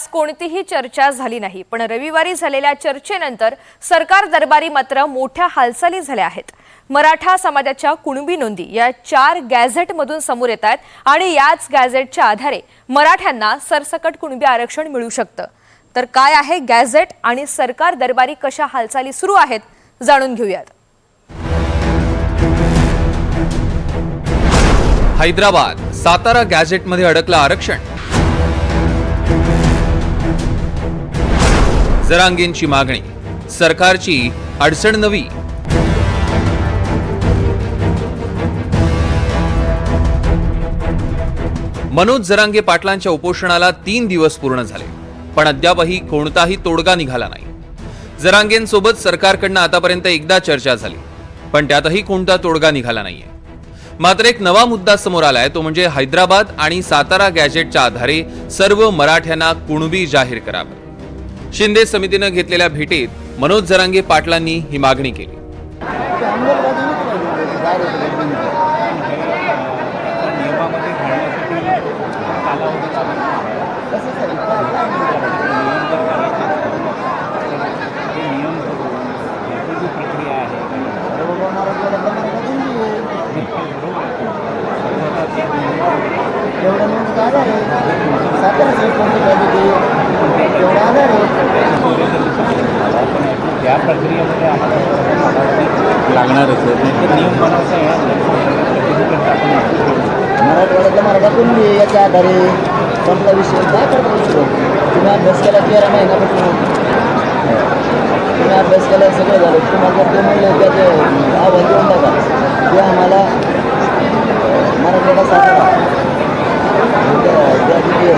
आज कोणतीही चर्चा झाली नाही पण रविवारी झालेल्या चर्चेनंतर सरकार दरबारी मात्र मोठ्या हालचाली झाल्या आहेत. मराठा समाजाच्या कुणबी नोंदी या चार गॅझेटमधून समोर येत आहेत आणि याच गॅझेटच्या आधारे मराठ्यांना सरसकट कुणबी आरक्षण मिळू शकतं. तर काय आहे गॅझेट आणि सरकार दरबारी कशा हालचाली सुरू आहेत जाणून घेऊयात. हैदराबाद सातारा गॅझेटमध्ये अडकलं आरक्षण. जरांगेंची मागणी. सरकारची अडचण नवी. मनोज जरांगे पाटलांच्या उपोषणाला तीन दिवस पूर्ण झाले पण अद्यापही कोणताही तोडगा निघाला नाही. जरांगेंसोबत सरकारकडनं आतापर्यंत एकदा चर्चा झाली पण त्यातही कोणता तोडगा निघाला नाहीये. मात्र एक नवा मुद्दा समोर आलाय तो म्हणजे हैदराबाद आणि सातारा गॅजेटच्या आधारे सर्व मराठ्यांना कुणबी जाहीर करावं. शिंदे समितीनं घेतलेल्या भेटीत मनोज जरांगे पाटलांनी ही मागणी केली नियमामध्ये घालण्यासाठी कालावधी नियम जर करायचे असतील तर ते नियम करून याची जी प्रक्रिया आहे पण त्या प्रक्रियेमध्ये आम्हाला लागणारच आहे नाही तर नियम बनवता सर्टिफिकेट टाकून मराठवाड्यातल्या मराठा कुणबी याच्या आधारे संपला विषय काय करता तुम्ही अभ्यास केला तेरा महिन्यापासून तुम्ही अभ्यास केला सगळं झालं. तुम्हाला ते म्हणलं त्याचे आवाज देऊन टाका. ते आम्हाला मराठवाडा तिथे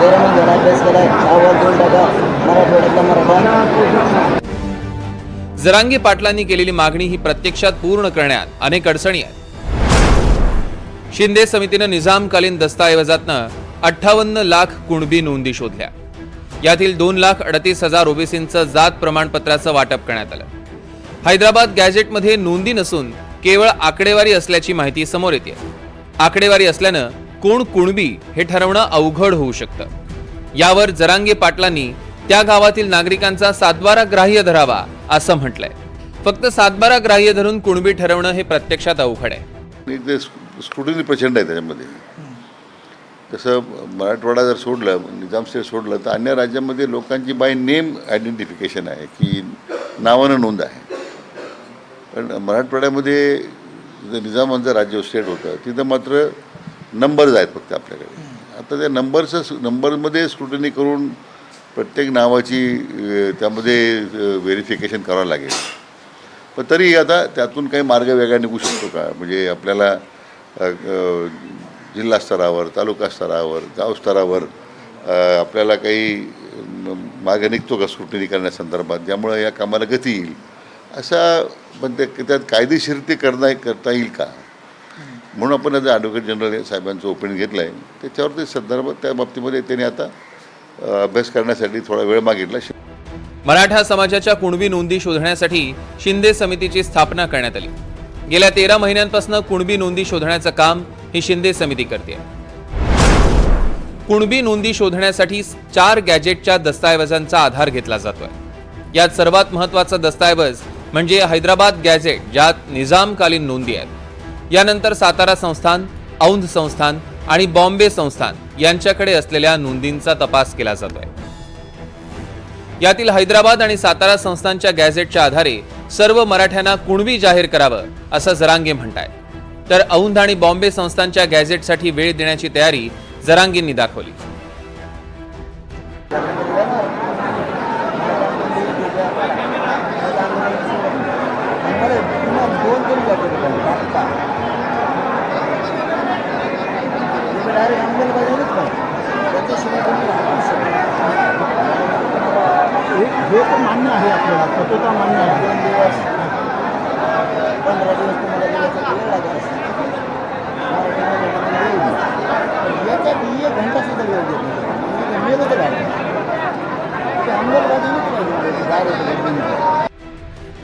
तेरा महिन्याला अभ्यास केला आवाज देऊन टाका. मराठवाड्यातला मराठा. जरांगी पाटलांनी केलेली मागणी ही प्रत्यक्षात पूर्ण करण्यात अनेक अडचणी आहेत. शिंदे समितीनं निजामकालीन दस्तऐवजातनं अठ्ठावन्न लाख कुणबी नोंदी शोधल्या. यातील दोन लाख अडतीस हजार ओबीसींचं जात प्रमाणपत्राचं वाटप करण्यात आलं. हैदराबाद गॅजेटमध्ये नोंदी नसून केवळ आकडेवारी असल्याची माहिती समोर येते. आकडेवारी असल्यानं कोण कुणबी हे ठरवणं अवघड होऊ शकतं. यावर जरांगे पाटलांनी त्या गावातील नागरिकांचा सातबारा ग्राह्य धरावा असं म्हटलंय. फक्त सातबारा ग्राह्य धरून कुणबी ठरवणं हे प्रत्यक्षात अवघड आहे. ते स्क्रुटिनी प्रचंड आहे त्याच्यामध्ये. तसं मराठवाडा जर सोडलं निजाम स्टेट सोडलं तर अन्य राज्यामध्ये लोकांची बाय नेम आयडेंटिफिकेशन आहे की नावानं नोंद आहे. पण मराठवाड्यामध्ये जे निजामांचं राज्य स्टेट होतं तिथं मात्र नंबर्स आहेत फक्त आपल्याकडे. आता त्या नंबरचं नंबरमध्ये स्क्रुटनी करून प्रत्येक नावाची त्यामध्ये व्हेरिफिकेशन करावं लागेल. पण तरी आता त्यातून काही मार्ग वेगळा निघू शकतो का? म्हणजे आपल्याला जिल्हा स्तरावर तालुका स्तरावर गाव स्तरावर आपल्याला काही मार्ग निघतो का स्क्रुटनी करण्यासंदर्भात ज्यामुळं या कामाला गती येईल. असा पण ते त्यात कायदेशीर ते करता करता येईल का? म्हणून आपण आता ॲडव्होकेट जनरल साहेबांचं ओपिनियन घेतलं आहे त्याच्यावर ते संदर्भात त्या बाबतीमध्ये त्यांनी आता अभ्यास करण्यासाठी थोडा वेळ मागितला. मराठा समाजाच्या कुणबी नोंदी शोधण्यासाठी शिंदे समितीची स्थापना करण्यात आली. गेल्या तेरा महिन्यांपासून कुणबी नोंदी शोधण्याचं काम ही शिंदे समिती करते. कुणबी नोंदी शोधण्यासाठी चार गॅजेटच्या दस्तऐवजांचा आधार घेतला जातोय. यात सर्वात महत्त्वाचा दस्तऐवज म्हणजे हैदराबाद गॅझेट ज्यात निजामकालीन नोंदी आहेत. यानंतर सातारा संस्थान औंध संस्थान आणि बॉम्बे संस्थान यांच्याकडे असलेल्या नोंदींचा तपास केला जातोय. यातील हैदराबाद आणि सातारा संस्थांच्या गॅझेटच्या आधारे सर्व मराठ्यांना कुणबी जाहीर करावं असं जरांगे म्हणताय तर औंध आणि बॉम्बे संस्थांच्या गॅझेटसाठी वेळ देण्याची तयारी जरांगेंनी दाखवली. हे तर मान्य आहे आपल्याला तत्वता मान्य आहे. दोन दिवस पंधरा दिवस तुम्हाला दिल्याचा वेळ लागेल. याच्यात एक घंटा सुद्धा वेळ देत नाही.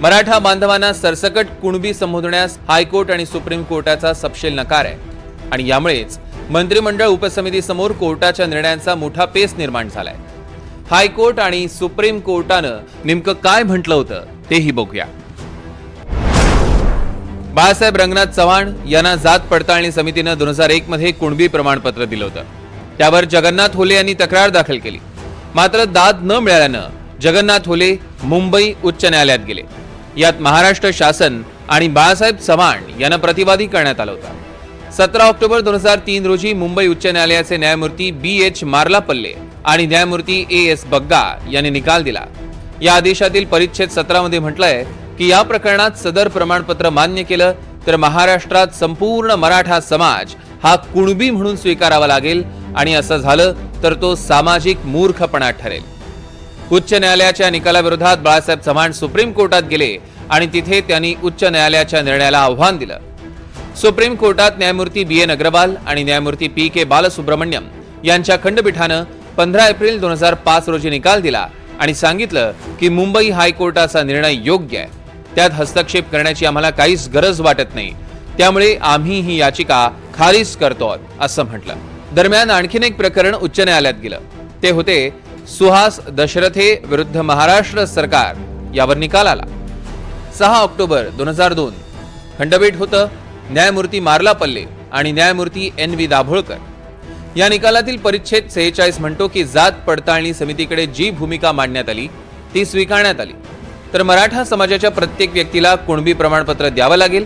मराठा बांधवांना सरसकट कुणबी संबोधण्यास हायकोर्ट आणि सुप्रीम कोर्टाचा सपशेल नकार आहे. आणि यामुळेच मंत्रिमंडळ उपसमितीसमोर कोर्टाच्या निर्णयांचा मोठा पेस निर्माण झालाय. हायकोर्ट आणि सुप्रीम कोर्टानं नेमकं काय म्हटलं होतं तेही बघूया. बाळासाहेब रंगनाथ चव्हाण यांना जात पडताळणी समितीनं दोन हजार एक मध्ये कुणबी प्रमाणपत्र दिलं होतं. त्यावर जगन्नाथ होले यांनी तक्रार दाखल केली. मात्र दाद न मिळाल्यानं जगन्नाथ होले मुंबई उच्च न्यायालयात गेले. यात महाराष्ट्र शासन आणि बाळासाहेब चव्हाण यांना प्रतिवादी करण्यात आला होता. सतरा ऑक्टोबर दोन हजार तीन रोजी मुंबई उच्च न्यायालयाचे न्यायमूर्ती बी एच मार्लापल्ले आणि न्यायमूर्ती ए एस बग्गा यांनी निकाल दिला. या आदेशातील परिच्छेद सतरामध्ये म्हटलंय की या प्रकरणात सदर प्रमाणपत्र मान्य केलं तर महाराष्ट्रात संपूर्ण मराठा समाज हा कुणबी म्हणून स्वीकारावा लागेल आणि असं झालं तर तो सामाजिक मूर्खपणा ठरेल. उच्च न्यायालयाच्या निकालाविरोधात बाळासाहेब चव्हाण सुप्रीम कोर्टात गेले आणि तिथे त्यांनी उच्च न्यायालयाच्या निर्णयाला आव्हान दिलं. सुप्रीम कोर्टात न्यायमूर्ती बी एन अग्रवाल आणि न्यायमूर्ती पी के बालसुब्रमण्यम यांच्या खंडपीठानं पंधरा एप्रिल दोन हजार पाच रोजी निकाल दिला आणि सांगितलं की मुंबई हायकोर्टाचा निर्णय योग्य आहे. त्यात हस्तक्षेप करण्याची आम्हाला काहीच गरज वाटत नाही. त्यामुळे आम्ही ही याचिका खारिज करतो असं म्हटलं. दरम्यान आणखीन एक प्रकरण उच्च न्यायालयात गेलं. ते होते सुहास दशरथे विरुद्ध महाराष्ट्र सरकार यावर निकाल आला. सहा ऑक्टोबर दोन हजार दोन खंडपीठ होतं न्यायमूर्ती मारला पल्ले आणि न्यायमूर्ती एन व्ही दाभोळकर. या निकालातील परिच्छेद सेहेचाळीस म्हणतो की जात पडताळणी समितीकडे जी भूमिका मांडण्यात आली ती स्वीकारण्यात आली. तर मराठा समाजाच्या प्रत्येक व्यक्तीला कुणबी प्रमाणपत्र द्यावं लागेल?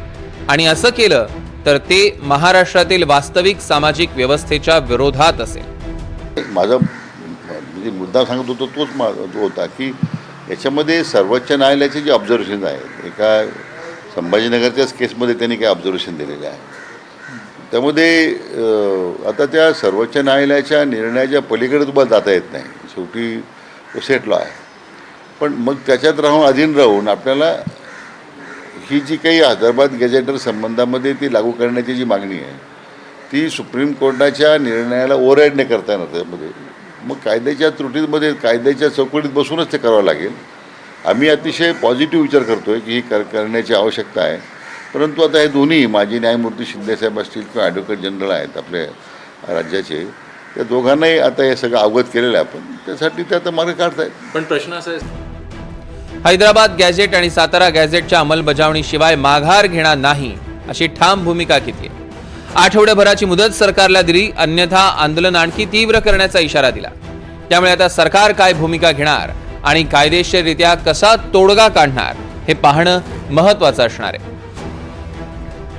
आणि असं केलं तर ते महाराष्ट्रातील वास्तविक सामाजिक व्यवस्थेच्या विरोधात असेल. माझा म्हणजे मुद्दा सांगत होतो तोच माझा जो होता की याच्यामध्ये सर्वोच्च न्यायालयाचे जे ऑब्झर्वेशन आहेत एका संभाजीनगरच्याच केसमध्ये त्यांनी काय ऑब्झर्वेशन दिलेले आहे त्यामध्ये आता त्या सर्वोच्च न्यायालयाच्या निर्णयाच्या पलीकडे तुम्हाला जाता येत नाही. शेवटी तो आहे. पण मग त्याच्यात राहून अधीन राहून आपल्याला ही जी काही हैदराबाद गॅजेटर संबंधामध्ये ती लागू करण्याची जी मागणी आहे ती सुप्रीम कोर्टाच्या निर्णयाला ओव्हरराईड नाही करता येणार त्यामध्ये. मग कायद्याच्या त्रुटीमध्ये कायद्याच्या चौकटीत बसूनच ते करावं लागेल. आम्ही अतिशय पॉझिटिव्ह विचार करतो आहे की ही कर करण्याची आवश्यकता आहे. परंतु आता हे दोन्ही माजी न्यायमूर्ती शिंदेसाहेब असतील किंवा ॲडव्होकेट जनरल आहेत आपल्या राज्याचे त्या दोघांनाही आता हे सगळं अवगत केलेलं आहे आपण. त्यासाठी ते आता मार्ग काढतायत. पण प्रश्न असा आहे हैदराबाद गॅझेट आणि सातारा गॅझेटच्या अंमलबजावणीशिवाय माघार घेणार नाही अशी ठाम भूमिका घेतली आठवड्याभराची मुदत सरकारला दिली अन्यथा आंदोलन आणखी तीव्र करण्याचा इशारा दिला. त्यामुळे आता सरकार काय भूमिका घेणार आणि कायदेशीररित्या कसा तोडगा काढणार हे पाहणं महत्वाचं असणार आहे.